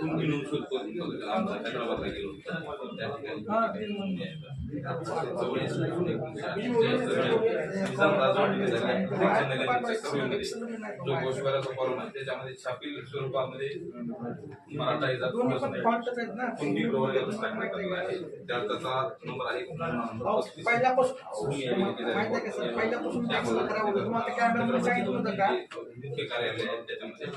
शोध करून आमचा हैदराबादला गेलो त्या ठिकाणी जो फॉर्म आहे त्याच्यामध्ये छापील स्वरूपामध्ये मराठा ही कुणबी आलेला आहे त्याचा नंबर आहे पहिल्यापासून पहिल्यापासून मुख्य कार्यालय आहे त्याच्यामध्ये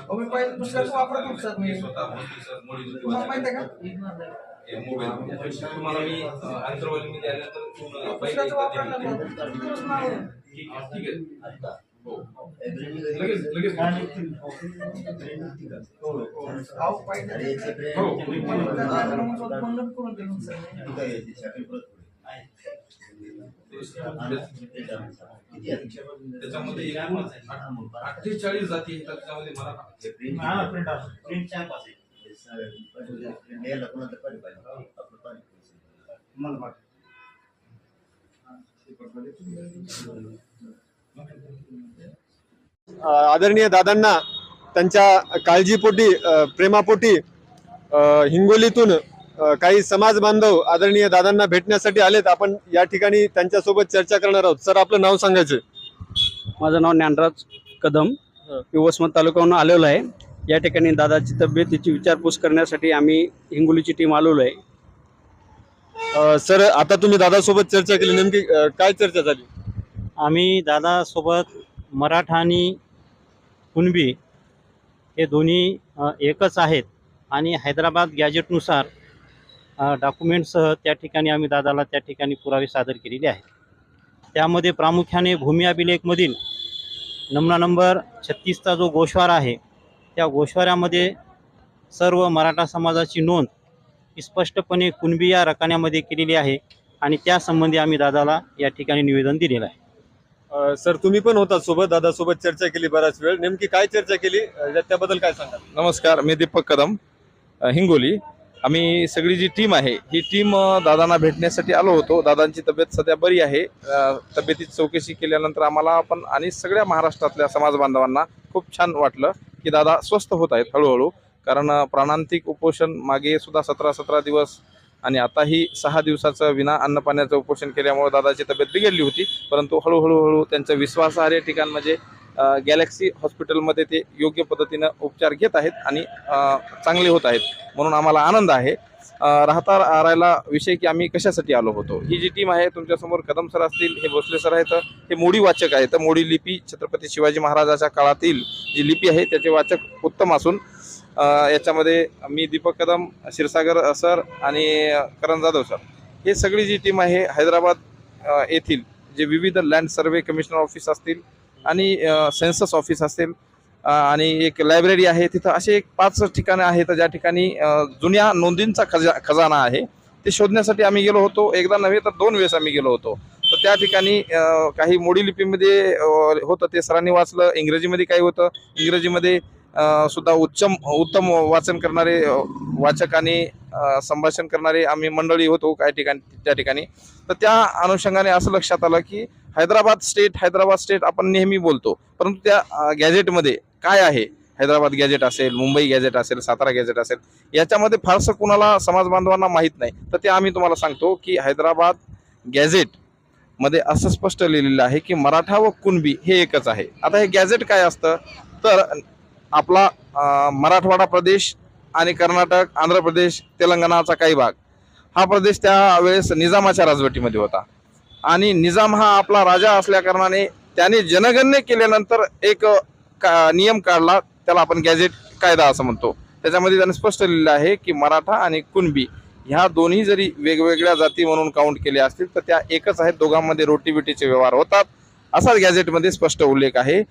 स्वतः तुम्हाला माहिती वाचक आहे का हे मोबाईल तुम्हाला मी आंतरवालीमध्ये आल्यानंतर पूर्ण पहिले दुसऱ्याच एकदा वापरणार दिली. नव्हतं. तिकडंच नाव आहे. ठीक आहे ठीक आहे हो लगेच लगेच अहो, पहिले हो दादा म्हणत होते, बंद करून दिलं सर मी. त्याच्यामध्ये एकूण अठ्ठेचाळीस जाती आहेत त्याच्यामध्ये मराठा अ, आदरणीय दादांना त्यांच्या काळजीपोटी प्रेमापोटी हिंगोलीतून काही समाज बांधव आदरणीय दादांना भेटण्यासाठी आलेत. आपण या ठिकाणी त्यांच्यासोबत चर्चा करणार आहोत. सर आपलं नाव सांगायचं माझं नाव ज्ञानराज कदम. मी वसमत तालुक्याहून आलेलो आहे. या ठिकाणी दादाची तब्येतीची विचारपूस करण्यासाठी आम्ही हिंगोलीची टीम आलेलो आहे. सर आता तुम्ही दादासोबत चर्चा केली. नेमकी काय चर्चा झाली? आम्ही दादासोबत मराठा आणि कुणबी हे दोन्ही एकच आहेत आणि हैदराबाद गॅजेटनुसार डॉक्युमेंटसह त्या ठिकाणी आम्ही दादाला त्या ठिकाणी पुरावे सादर केलेले आहेत. त्यामध्ये प्रामुख्याने भूमी अभिलेखमधील नमुना नंबर छत्तीसचा जो गोषवारा आहे त्या गोषवाऱ्यामध्ये सर्व मराठा समाजाची नोंद ही स्पष्टपणे कुणबी या रकान्यामध्ये केलेली आहे आणि त्यासंबंधी आम्ही दादाला या ठिकाणी निवेदन दिलेलं आहे. अ, सर तुम्ही पण होता सोबत. दादासोबत चर्चा केली बराच वेळ. नेमकी काय चर्चा केली? अ, त्याबद्दल काय सांगा नमस्कार मी दीपक कदम अ, हिंगोली. आम्ही सगळी जी टीम आहे ही टीम अ, दादांना भेटण्यासाठी आलो होतो. दादांची तब्येत सध्या बरी आहे. अ, तब्येतीची चौकशी केल्यानंतर आम्हाला पण आणि सगळ्या महाराष्ट्रातल्या समाज बांधवांना खूप छान वाटलं. की दादा स्वस्त होत आहेत हळूहळू. कारण प्राणांतिक उपोषण मागे सुद्धा सतरा सतरा दिवस आणि आताही सहा दिवसाचं विना अन्नपाण्याचं उपोषण केल्यामुळे दादाची तब्येत बिघडली होती. परंतु हळूहळू हळू त्यांचं विश्वासार्ह ठिकाण म्हणजे गॅलेक्सी हॉस्पिटलमध्ये ते योग्य पद्धतीनं उपचार घेत आहेत आणि चांगले होत आहेत. म्हणून आम्हाला आनंद आहे. राहता राहायला विषय की आम्ही कशासाठी आलो होतो? ही जी टीम आहे तुमच्यासमोर कदम सर असतील हे भोसले सर आहेत हे मोडी वाचक आहेत. मोडी लिपी छत्रपती शिवाजी महाराजाच्या काळातील जी लिपी आहे त्याचे वाचक उत्तम असून याच्यामध्ये मी दीपक कदम क्षीरसागर सर आणि करण जाधव सर. हे सगळी जी टीम आहे हैदराबाद येथील जे विविध लँड सर्वे कमिशनर ऑफिस असतील आणि सेन्सस ऑफिस असेल आणि एक लायब्ररी आहे. तिथं असे एक पाच ठिकाणं आहेत. ज्या ठिकाणी जुन्या नोंदींचा खजा खजाना आहे. ते शोधण्यासाठी आम्ही गेलो होतो. एकदा नव्हे तर दोन वेळेस आम्ही गेलो होतो. तर त्या ठिकाणी काही मोडी लिपीमध्ये होतं ते सरांनी वाचलं. इंग्रजीमध्ये काही होतं. इंग्रजीमध्ये सुद्धा उच्चम उत्तम वाचन करणारे वाचक आणि संभाषण करणारे आम्ही मंडळी होतो काही ठिकाणी त्या ठिकाणी. तर त्या अनुषंगाने असं लक्षात आलं की हैदराबाद स्टेट हैदराबाद स्टेट आपण नेहमी बोलतो. परंतु त्या गॅझेटमध्ये गॅजेटमध्ये काय आहे? हैदराबाद गॅजेट असेल मुंबई गॅजेट असेल सातारा गॅजेट असेल याच्यामध्ये फारसं कुणाला समाज बांधवांना माहीत नाही. तर ते आम्ही तुम्हाला सांगतो की हैदराबाद गॅझेटमध्ये असं स्पष्ट लिहिलेलं आहे की मराठा व कुणबी हे एकच आहे. आता हे गॅझेट काय असतं? तर आपला मराठवाडा प्रदेश आणि कर्नाटक आंध्र प्रदेश तेलंगणाचा काही भाग. हा प्रदेश त्यावेळेस निजामाच्या राजवटीमध्ये होता. आणि निजाम हा आपला राजा असल्याकारणाने त्याने जनगणने केल्यानंतर एक का नियम काढला. त्याला आपण गॅझेट कायदा असं म्हणतो. त्याच्यामध्ये त्याने स्पष्ट लिहिलं आहे की मराठा आणि कुणबी ह्या दोन्ही जरी वेगवेगळ्या जाती म्हणून काउंट केले असतील तर त्या एकच आहेत. दोघांमध्ये रोटीबिटीचे व्यवहार होतात. असाच गॅझेटमध्ये स्पष्ट उल्लेख आहे.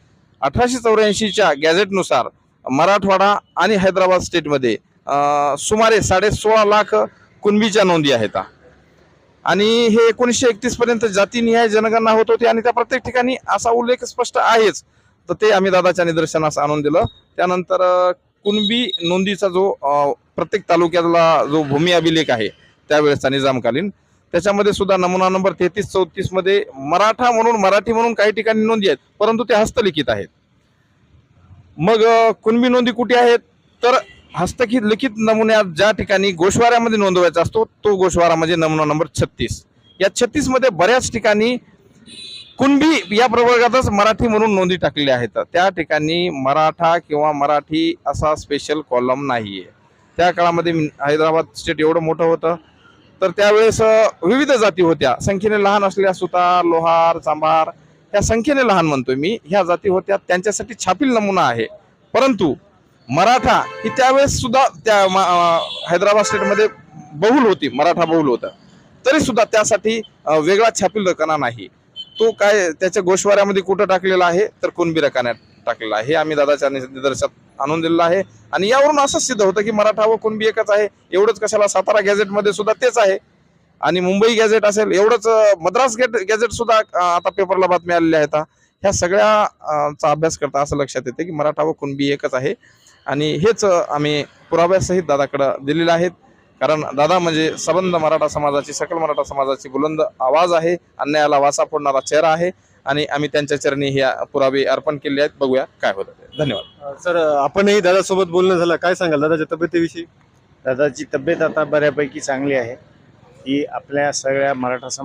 अठराशे चौऱ्याऐंशीच्या गॅझेटनुसार मराठवाडा आणि हैदराबाद स्टेटमध्ये सुमारे साडे सोळा लाख कुणबीच्या नोंदी आहेत. आणि हे एकोणीसशे एकतीस पर्यंत जातीनिहाय जनगणना होत होती आणि त्या प्रत्येक ठिकाणी असा उल्लेख स्पष्ट आहेच. तर ते आम्ही दादाच्या निदर्शनास आणून दिलं. त्यानंतर कुणबी नोंदीचा जो प्रत्येक तालुक्यातला जो भूमी अभिलेख आहे त्यावेळेसचा निजामकालीन. त्याच्यामध्ये सुद्धा नमुना नंबर तेहतीस चौतीसमध्ये मराठा म्हणून मराठी म्हणून काही ठिकाणी नोंदी आहेत परंतु ते हस्तलिखित आहेत. मग कुणबी नोंदी कुठे आहेत? तर हस्तखित लिखित नमुन्यात ज्या ठिकाणी गोशवाऱ्यामध्ये नोंदवायचा असतो तो गोशवारा म्हणजे नमुना नंबर छत्तीस. या छत्तीसमध्ये बऱ्याच ठिकाणी कुणबी या प्रवर्गातच मराठी म्हणून नोंदी टाकलेल्या आहेत. त्या ठिकाणी मराठा किंवा मराठी असा स्पेशल कॉलम नाहीये. त्या काळामध्ये हैदराबाद स्टेट एवढं मोठं होतं. तर त्यावेळेस विविध जाती होत्या. संख्येने लहान असलेल्या सुतार लोहार चांभार ह्या संख्येने लहान म्हणतोय मी. ह्या जाती होत्या. त्यांच्यासाठी छापील नमुना आहे. परंतु मराठा ही त्यावेळेस सुद्धा त्या हैदराबाद स्टेटमध्ये बहुल होती मराठा बहुल होता. तरी सुद्धा त्यासाठी वेगळा छापील रकाना नाही. तो काय त्याच्या गोशवाऱ्यामध्ये कुठं टाकलेला आहे? तर कुणबी रकान्यात टाकलेला आहे. हे आम्ही दादाच्या निदर्शनात आणून दिलेलं आहे. आणि यावरून असं सिद्ध होतं की मराठा व कुणबी एकच आहे. एवढंच कशाला सातारा गॅझेटमध्ये सुद्धा तेच आहे. आणि मुंबई गॅझेट असेल एवढंच मद्रास गेट गॅझेट सुद्धा आता पेपरला बातम्या आलेल्या आहेत. ह्या सगळ्या चा अभ्यास करता असं लक्षात येते की मराठा व कुणबी एकच आहे. आणि हेच आम्ही पुराव्यासहित दादाकडं दिलेले आहेत. कारण दादा म्हणजे सबंध मराठा समाजाची सकल मराठा समाजाची बुलंद आवाज आहे अन्यायाला वाचा फोडणारा चेहरा आहे आणि आम्ही त्यांच्या चरणी हे पुरावे अर्पण केले आहेत. बघूया काय होतं. धन्यवाद. सर आपणही दादासोबत बोलणं झालं. काय सांगाल दादाच्या तब्येतीविषयी? दादाची तब्येत आता बऱ्यापैकी चांगली आहे. ही आपल्या सगळ्या मराठा समाज